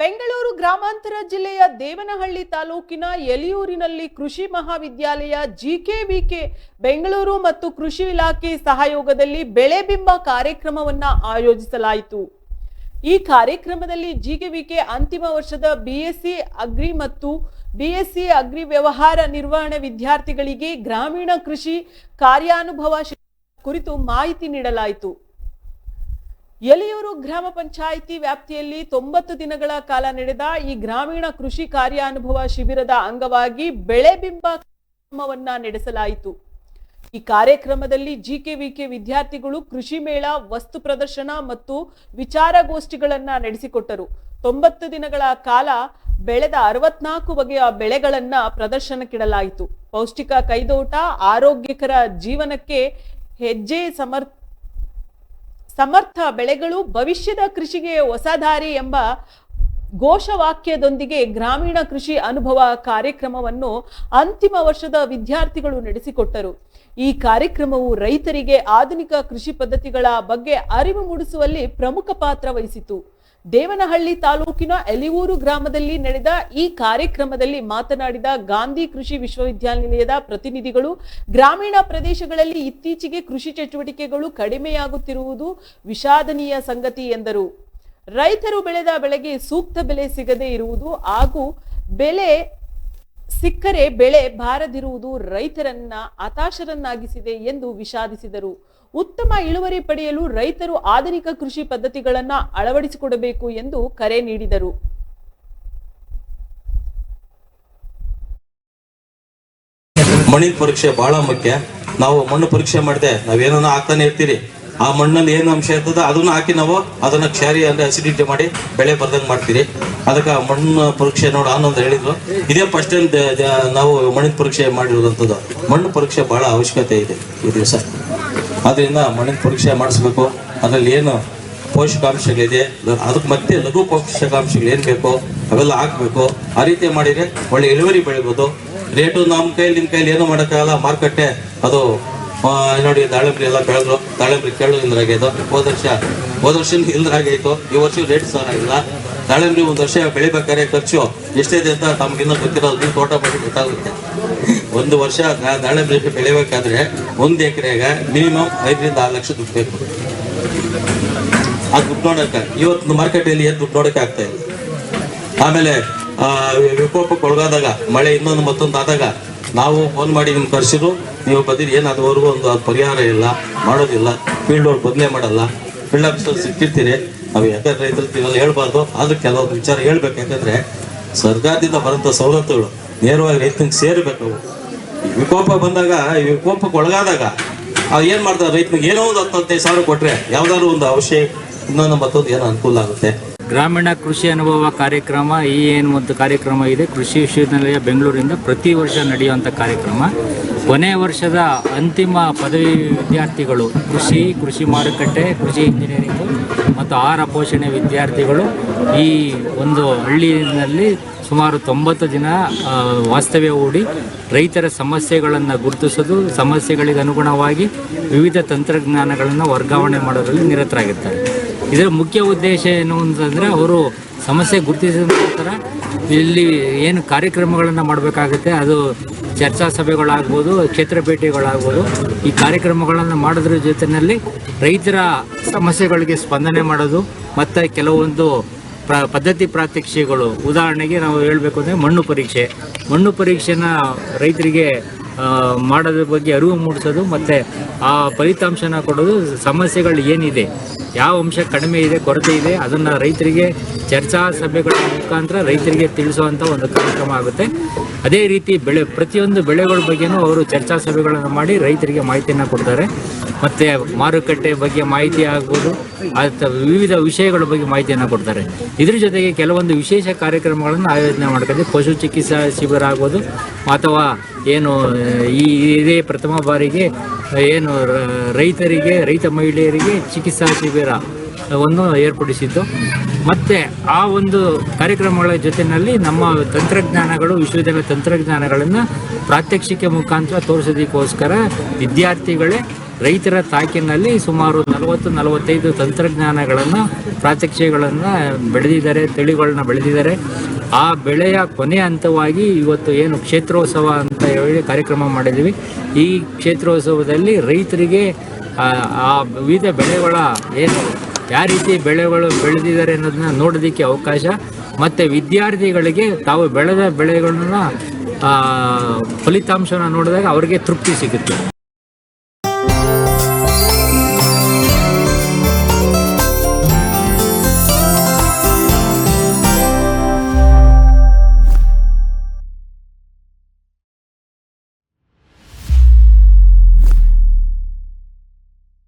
ಬೆಂಗಳೂರು ಗ್ರಾಮಾಂತರ ಜಿಲ್ಲೆಯ ದೇವನಹಳ್ಳಿ ತಾಲೂಕಿನ ಎಲಿಯೂರಿನಲ್ಲಿ ಕೃಷಿ ಮಹಾವಿದ್ಯಾಲಯ ಜಿಕೆವಿಕೆ ಬೆಂಗಳೂರು ಮತ್ತು ಕೃಷಿ ಇಲಾಖೆ ಸಹಯೋಗದಲ್ಲಿ ಬೆಳೆ ಬಿಂಬ ಕಾರ್ಯಕ್ರಮವನ್ನು ಆಯೋಜಿಸಲಾಯಿತು. ಈ ಕಾರ್ಯಕ್ರಮದಲ್ಲಿ ಜಿಕೆವಿಕೆ ಅಂತಿಮ ವರ್ಷದ ಬಿಎಸ್ಸಿ ಅಗ್ರಿ ಮತ್ತು ಬಿಎಸ್ಸಿ ಅಗ್ರಿ ವ್ಯವಹಾರ ನಿರ್ವಹಣೆ ವಿದ್ಯಾರ್ಥಿಗಳಿಗೆ ಗ್ರಾಮೀಣ ಕೃಷಿ ಕಾರ್ಯಾನುಭವ ಕುರಿತು ಮಾಹಿತಿ ನೀಡಲಾಯಿತು. ಎಲಿಯೂರು ಗ್ರಾಮ ಪಂಚಾಯಿತಿ ವ್ಯಾಪ್ತಿಯಲ್ಲಿ ತೊಂಬತ್ತು ದಿನಗಳ ಕಾಲ ನಡೆದ ಈ ಗ್ರಾಮೀಣ ಕೃಷಿ ಕಾರ್ಯಾನುಭವ ಶಿಬಿರದ ಅಂಗವಾಗಿ ಬೆಳೆ ಬಿಂಬ ಕಾರ್ಯಕ್ರಮವನ್ನ ನಡೆಸಲಾಯಿತು. ಈ ಕಾರ್ಯಕ್ರಮದಲ್ಲಿ ಜಿಕೆವಿಕೆ ವಿದ್ಯಾರ್ಥಿಗಳು, ಕೃಷಿ ಮೇಳ, ವಸ್ತು ಪ್ರದರ್ಶನ ಮತ್ತು ವಿಚಾರಗೋಷ್ಠಿಗಳನ್ನ ನಡೆಸಿಕೊಟ್ಟರು. ತೊಂಬತ್ತು ದಿನಗಳ ಕಾಲ ಬೆಳೆದ ಅರವತ್ನಾಲ್ಕು ಬಗೆಯ ಬೆಳೆಗಳನ್ನ ಪ್ರದರ್ಶನಕ್ಕಿಡಲಾಯಿತು. ಪೌಷ್ಟಿಕ ಕೈದೋಟ, ಆರೋಗ್ಯಕರ ಜೀವನಕ್ಕೆ ಹೆಜ್ಜೆ ಸಮರ್ ಸಮರ್ಥ ಬೆಳೆಗಳು ಭವಿಷ್ಯದ ಕೃಷಿಗೆ ಹೊಸ ದಾರಿ ಎಂಬ ಘೋಷವಾಕ್ಯದೊಂದಿಗೆ ಗ್ರಾಮೀಣ ಕೃಷಿ ಅನುಭವ ಕಾರ್ಯಕ್ರಮವನ್ನು ಅಂತಿಮ ವರ್ಷದ ವಿದ್ಯಾರ್ಥಿಗಳು ನಡೆಸಿಕೊಟ್ಟರು. ಈ ಕಾರ್ಯಕ್ರಮವು ರೈತರಿಗೆ ಆಧುನಿಕ ಕೃಷಿ ಪದ್ಧತಿಗಳ ಬಗ್ಗೆ ಅರಿವು ಮೂಡಿಸುವಲ್ಲಿ ಪ್ರಮುಖ ಪಾತ್ರ ವಹಿಸಿತು. ದೇವನಹಳ್ಳಿ ತಾಲೂಕಿನ ಎಲಿವೂರು ಗ್ರಾಮದಲ್ಲಿ ನಡೆದ ಈ ಕಾರ್ಯಕ್ರಮದಲ್ಲಿ ಮಾತನಾಡಿದ ಗಾಂಧಿ ಕೃಷಿ ವಿಶ್ವವಿದ್ಯಾನಿಲಯದ ಪ್ರತಿನಿಧಿಗಳು, ಗ್ರಾಮೀಣ ಪ್ರದೇಶಗಳಲ್ಲಿ ಇತ್ತೀಚೆಗೆ ಕೃಷಿ ಚಟುವಟಿಕೆಗಳು ಕಡಿಮೆಯಾಗುತ್ತಿರುವುದು ವಿಷಾದನೀಯ ಸಂಗತಿ ಎಂದರು. ರೈತರು ಬೆಳೆದ ಬೆಳೆಗೆ ಸೂಕ್ತ ಬೆಲೆ ಸಿಗದೇ ಇರುವುದು ಹಾಗೂ ಬೆಲೆ ಸಿಕ್ಕರೆ ಬೆಳೆ ಬಾರದಿರುವುದು ರೈತರನ್ನ ಹತಾಶರನ್ನಾಗಿಸಿದೆ ಎಂದು ವಿಷಾದಿಸಿದರು. ಉತ್ತಮ ಇಳುವರಿ ಪಡೆಯಲು ರೈತರು ಆಧುನಿಕ ಕೃಷಿ ಪದ್ಧತಿಗಳನ್ನ ಅಳವಡಿಸಿಕೊಡಬೇಕು ಎಂದು ಕರೆ ನೀಡಿದರು. ಮಣ್ಣಿನ ಪರೀಕ್ಷೆ ಬಹಳ ಮುಖ್ಯ. ನಾವು ಮಣ್ಣು ಪರೀಕ್ಷೆ ಮಾಡಿದೆ ನಾವೇನೋ ಹಾಕ್ತಾನೆ ಇರ್ತೀರಿ. ಆ ಮಣ್ಣಲ್ಲಿ ಏನು ಅಂಶ ಇರ್ತದ ಅದನ್ನ ಹಾಕಿ ನಾವು ಅದನ್ನ ಕ್ಷಾರಿ ಅಂದ್ರೆ ಅಸಿಡಿಟಿ ಮಾಡಿ ಬೆಳೆ ಬರ್ದಂಗೆ ಮಾಡ್ತೀರಿ. ಅದಕ್ಕೆ ಮಣ್ಣು ಪರೀಕ್ಷೆ ನೋಡ ಅನ್ನೋದು ಹೇಳಿದ್ರು. ಇದೇ ಫಸ್ಟ್ ಟೈಮ್ ನಾವು ಮಣ್ಣಿನ ಪರೀಕ್ಷೆ ಮಾಡಿರುವಂಥದ್ದು. ಮಣ್ಣು ಪರೀಕ್ಷೆ ಬಹಳ ಅವಶ್ಯಕತೆ ಇದೆ ಈ ದಿವಸ. ಅದರಿಂದ ಮಣ್ಣಿನ ಪರೀಕ್ಷೆ ಮಾಡಿಸ್ಬೇಕು. ಅದರಲ್ಲಿ ಏನು ಪೋಷಕಾಂಶಗಳಿದೆ ಅದಕ್ಕೆ ಮತ್ತೆ ಲಘು ಪೋಷಕಾಂಶಗಳು ಏನು ಬೇಕೋ, ಅವೆಲ್ಲ ಹಾಕ್ಬೇಕು. ಆ ರೀತಿ ಮಾಡಿದ್ರೆ ಒಳ್ಳೆ ಇಳುವರಿ ಬೆಳಿಬೋದು. ರೇಟು ನಮ್ಮ ಕೈಲಿ ನಿಮ್ಮ ಕೈಲಿ ಏನೂ ಮಾಡೋಕ್ಕಾಗಲ್ಲ. ಮಾರುಕಟ್ಟೆ ಅದು ನೋಡಿ ದಾಳಿಂಬ್ರಿ ಎಲ್ಲ ಬೆಳೆದ್ರು ದಾಳಿಂಬ್ರಿ ಕೇಳು ಇಲ್ದ್ರಾಗೈತು ಹೋದ ವರ್ಷ ಹೋದ ವರ್ಷ ಇಲ್ದ್ರಾಗೈತು ಈ ವರ್ಷ ರೇಟ್ ಸರ್ ಆಗಿಲ್ಲ. ದಾಳಿಂಬ್ರಿ ಒಂದು ವರ್ಷ ಬೆಳಿಬೇಕಾದ್ರೆ ಖರ್ಚು ಎಷ್ಟಿದೆ ಅಂತ ತಮ್ಗಿನ್ನೂ ಗೊತ್ತಿರೋದು. ನೀವು ತೋಟ ಮಾಡಿ ಗೊತ್ತಾಗುತ್ತೆ. ಒಂದು ವರ್ಷ ದಾಳಿಂಬ್ರಿ ಬೆಳಿಬೇಕಾದ್ರೆ ಒಂದು ಎಕರೆಗೆ ಮಿನಿಮಮ್ ಐದರಿಂದ ಆರು ಲಕ್ಷ ದುಡ್ಡು ಬೇಕು. ಆ ದುಡ್ಡು ನೋಡಕ್ಕೆ ಇವತ್ತು ಮಾರ್ಕೆಟಲ್ಲಿ ಏನು ದುಡ್ಡು ನೋಡಕ್ಕೆ ಆಗ್ತಾ ಇಲ್ಲ. ಆಮೇಲೆ ಆ, ವಿಕೋಪಕ್ಕೆ ಒಳಗಾದಾಗ ಮಳೆ ಇನ್ನೊಂದು ಮತ್ತೊಂದು ಆದಾಗ ನಾವು ಫೋನ್ ಮಾಡಿ ನಿಮ್ಗೆ ಕರೆಸಿದ್ರು, ನೀವು ಬಂದಿರಿ ಏನು ಅದುವರೆಗೂ ಒಂದು ಅದು ಪರಿಹಾರ ಇಲ್ಲ, ಮಾಡೋದಿಲ್ಲ ಫೀಲ್ಡ್ ಅವ್ರು ಬದಲೇ ಮಾಡಲ್ಲ ಫೀಲ್ಡ್ ಆಫೀಸರ್ ಸಿಕ್ಕಿರ್ತೀರಿ. ನಾವು ಯಾಕಂದ್ರೆ ರೈತರು ಇವೆಲ್ಲ ಹೇಳ್ಬಾರ್ದು, ಆದ್ರೂ ಕೆಲವೊಂದು ವಿಚಾರ ಹೇಳ್ಬೇಕು. ಯಾಕಂದ್ರೆ ಸರ್ಕಾರದಿಂದ ಬರೋಂಥ ಸವಲತ್ತುಗಳು ನೇರವಾಗಿ ರೈತನಿಗೆ ಸೇರಬೇಕು ವಿಕೋಪ ಬಂದಾಗ ವಿಕೋಪಕ್ಕೆ ಒಳಗಾದಾಗ ಅದು ಏನು ಮಾಡ್ತಾರೆ, ರೈತನಿಗೆ ಏನೋ ಒಂದು ಹತ್ತು ಹದಿನೈದು ಸಾವಿರ ಕೊಟ್ಟರೆ ಯಾವ್ದಾದ್ರು ಒಂದು ಅವಶ್ಯ ಇನ್ನೊಂದು ಮತ್ತೊಂದು ಏನೋ ಅನುಕೂಲ ಆಗುತ್ತೆ. ಗ್ರಾಮೀಣ ಕೃಷಿ ಅನುಭವ ಕಾರ್ಯಕ್ರಮ, ಈ ಏನು ಒಂದು ಕಾರ್ಯಕ್ರಮ ಇದೆ, ಕೃಷಿ ವಿಶ್ವವಿದ್ಯಾಲಯ ಬೆಂಗಳೂರಿಂದ ಪ್ರತಿ ವರ್ಷ ನಡೆಯುವಂಥ ಕಾರ್ಯಕ್ರಮ. ಕೊನೆ ವರ್ಷದ ಅಂತಿಮ ಪದವಿ ವಿದ್ಯಾರ್ಥಿಗಳು ಕೃಷಿ ಕೃಷಿ ಮಾರುಕಟ್ಟೆ, ಕೃಷಿ ಇಂಜಿನಿಯರಿಂಗು ಮತ್ತು ಆಹಾರ ಪೋಷಣೆ ವಿದ್ಯಾರ್ಥಿಗಳು ಈ ಒಂದು ಹಳ್ಳಿಯಲ್ಲಿ ಸುಮಾರು ತೊಂಬತ್ತು ದಿನ ವಾಸ್ತವ್ಯ ಹೂಡಿ ರೈತರ ಸಮಸ್ಯೆಗಳನ್ನು ಗುರುತಿಸೋದು, ಸಮಸ್ಯೆಗಳಿಗೆ ಅನುಗುಣವಾಗಿ ವಿವಿಧ ತಂತ್ರಜ್ಞಾನಗಳನ್ನು ವರ್ಗಾವಣೆ ಮಾಡೋದರಲ್ಲಿ ನಿರತರಾಗಿರ್ತಾರೆ ಇದರ ಮುಖ್ಯ ಉದ್ದೇಶ ಏನು ಅಂತಂದರೆ ಅವರು ಸಮಸ್ಯೆ ಗುರುತಿಸಿದ ನಂತರ ಇಲ್ಲಿ ಏನು ಕಾರ್ಯಕ್ರಮಗಳನ್ನು ಮಾಡಬೇಕಾಗುತ್ತೆ. ಅದು ಚರ್ಚಾ ಸಭೆಗಳಾಗ್ಬೋದು, ಕ್ಷೇತ್ರ ಭೇಟಿಗಳಾಗ್ಬೋದು. ಈ ಕಾರ್ಯಕ್ರಮಗಳನ್ನು ಮಾಡೋದ್ರ ಜೊತೆಯಲ್ಲಿ ರೈತರ ಸಮಸ್ಯೆಗಳಿಗೆ ಸ್ಪಂದನೆ ಮಾಡೋದು, ಮತ್ತು ಕೆಲವೊಂದು ಪ್ರ, ಪದ್ಧತಿ ಪ್ರಾತ್ಯಕ್ಷಿಗಳು. ಉದಾಹರಣೆಗೆ ನಾವು ಹೇಳಬೇಕು ಅಂದರೆ ಮಣ್ಣು ಪರೀಕ್ಷೆ. ಮಣ್ಣು ಪರೀಕ್ಷೆನ ರೈತರಿಗೆ ಮಾಡೋದ್ರ ಬಗ್ಗೆ ಅರಿವು ಮೂಡಿಸೋದು ಮತ್ತು ಆ ಫಲಿತಾಂಶನ ಕೊಡೋದು ಸಮಸ್ಯೆಗಳು ಏನಿದೆ, ಯಾವ ಅಂಶ ಕಡಿಮೆ ಇದೆ, ಕೊರತೆ ಇದೆ, ಅದನ್ನು ರೈತರಿಗೆ ಚರ್ಚಾ ಸಭೆಗಳ ಮುಖಾಂತರ ರೈತರಿಗೆ ತಿಳಿಸುವಂಥ ಒಂದು ಕಾರ್ಯಕ್ರಮ ಆಗುತ್ತೆ. ಅದೇ ರೀತಿ ಬೆಳೆ, ಪ್ರತಿಯೊಂದು ಬೆಳೆಗಳ ಬಗ್ಗೆನೂ ಅವರು ಚರ್ಚಾ ಸಭೆಗಳನ್ನು ಮಾಡಿ ರೈತರಿಗೆ ಮಾಹಿತಿಯನ್ನು ಕೊಡ್ತಾರೆ. ಮತ್ತು ಮಾರುಕಟ್ಟೆ ಬಗ್ಗೆ ಮಾಹಿತಿ ಆಗ್ಬೋದು ಅಥವಾ ವಿವಿಧ ವಿಷಯಗಳ ಬಗ್ಗೆ ಮಾಹಿತಿಯನ್ನು ಕೊಡ್ತಾರೆ. ಇದ್ರ ಜೊತೆಗೆ ಕೆಲವೊಂದು ವಿಶೇಷ ಕಾರ್ಯಕ್ರಮಗಳನ್ನು ಆಯೋಜನೆ ಮಾಡ್ಕೊಂಡು ಪಶು ಚಿಕಿತ್ಸಾ ಶಿಬಿರ ಆಗ್ಬೋದು, ಅಥವಾ ಏನು, ಈ ಇದೇ ಪ್ರಥಮ ಬಾರಿಗೆ ಏನು ರೈತರಿಗೆ, ರೈತ ಮಹಿಳೆಯರಿಗೆ ಚಿಕಿತ್ಸಾ ಶಿಬಿರ ವನ್ನು ಏರ್ಪಡಿಸಿದ್ದು. ಮತ್ತು ಆ ಒಂದು ಕಾರ್ಯಕ್ರಮಗಳ ಜೊತೆಯಲ್ಲಿ ನಮ್ಮ ತಂತ್ರಜ್ಞಾನಗಳು, ವಿಶ್ವವಿದ್ಯಾಲಯ ತಂತ್ರಜ್ಞಾನಗಳನ್ನು ಪ್ರಾತ್ಯಕ್ಷಿಕೆ ಮುಖಾಂತರ ತೋರಿಸೋದಕ್ಕೋಸ್ಕರ ವಿದ್ಯಾರ್ಥಿಗಳೇ ರೈತರ ತಾಕಿನಲ್ಲಿ ಸುಮಾರು ನಲವತ್ತು, ನಲವತ್ತೈದು ತಂತ್ರಜ್ಞಾನಗಳನ್ನು, ಪ್ರಾತ್ಯಕ್ಷಿಕೆಗಳನ್ನು ಬೆಳೆದಿದ್ದಾರೆ, ತಳಿಗಳನ್ನ ಬೆಳೆದಿದ್ದಾರೆ. ಆ ಬೆಳೆಯ ಕೊನೆ ಹಂತವಾಗಿ ಇವತ್ತು ಏನು ಕ್ಷೇತ್ರೋತ್ಸವ ಅಂತ ಹೇಳಿ ಕಾರ್ಯಕ್ರಮ ಮಾಡಿದ್ದೀವಿ. ಈ ಕ್ಷೇತ್ರೋತ್ಸವದಲ್ಲಿ ರೈತರಿಗೆ, ಆ ವಿವಿಧ ಬೆಳೆಗಳ ಏನು, ಯಾವ ರೀತಿ ಬೆಳೆಗಳು ಬೆಳೆದಿದ್ದಾರೆ ಅನ್ನೋದನ್ನ ನೋಡೋದಕ್ಕೆ ಅವಕಾಶ. ಮತ್ತು ವಿದ್ಯಾರ್ಥಿಗಳಿಗೆ ತಾವು ಬೆಳೆದ ಬೆಳೆಗಳನ್ನ ಫಲಿತಾಂಶನ ನೋಡಿದಾಗ ಅವರಿಗೆ ತೃಪ್ತಿ ಸಿಗುತ್ತೆ.